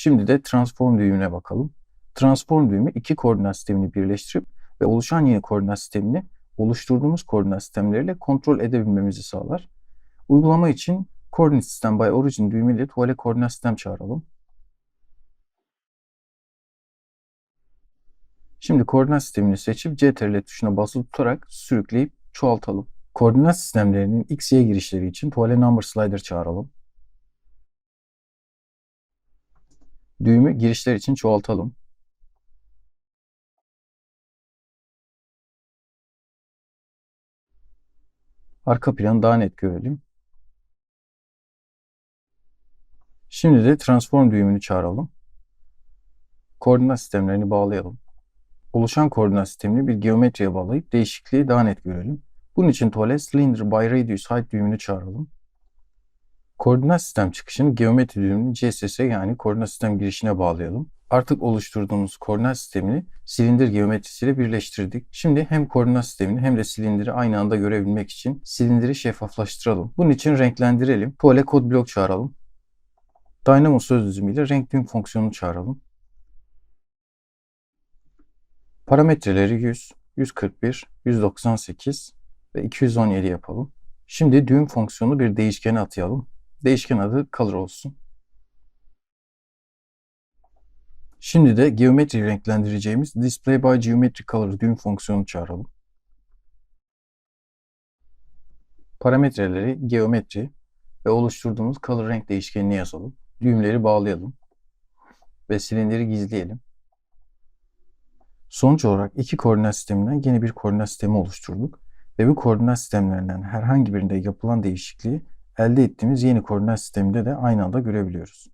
Şimdi de transform düğümüne bakalım. Transform düğümü iki koordinat sistemini birleştirip ve oluşan yeni koordinat sistemini oluşturduğumuz koordinat sistemleriyle kontrol edebilmemizi sağlar. Uygulama için Coordinate System by Origin düğümüyle tuvale koordinat sistem çağıralım. Şimdi koordinat sistemini seçip CTRL tuşuna basılı tutarak sürükleyip çoğaltalım. Koordinat sistemlerinin X, Y girişleri için tuvale number slider çağıralım. Düğümü girişler için çoğaltalım. Arka planı daha net görelim. Şimdi de transform düğümünü çağıralım. Koordinat sistemlerini bağlayalım. Oluşan koordinat sistemini bir geometriye bağlayıp değişikliği daha net görelim. Bunun için tuvale Cylinder by Radius Height düğümünü çağıralım. Koordinat sistem çıkışını geometri düğümünün CSS yani koordinat sistem girişine bağlayalım. Artık oluşturduğumuz koordinat sistemini silindir geometrisiyle birleştirdik. Şimdi hem koordinat sistemini hem de silindiri aynı anda görebilmek için silindiri şeffaflaştıralım. Bunun için renklendirelim. Tuvale kod blok çağıralım. Dynamo söz düzümüyle renk düğüm fonksiyonunu çağıralım. Parametreleri 100, 141, 198 ve 217 yapalım. Şimdi düğüm fonksiyonu bir değişkene atayalım. Değişken adı color olsun. Şimdi de geometri renklendireceğimiz display by geometry color düğüm fonksiyonunu çağıralım. Parametreleri geometri ve oluşturduğumuz color renk değişkenini yazalım. Düğümleri bağlayalım ve silindiri gizleyelim. Sonuç olarak iki koordinat sisteminden yeni bir koordinat sistemi oluşturduk ve bu koordinat sistemlerinden herhangi birinde yapılan değişikliği elde ettiğimiz yeni koordinat sisteminde de aynı anda görebiliyoruz.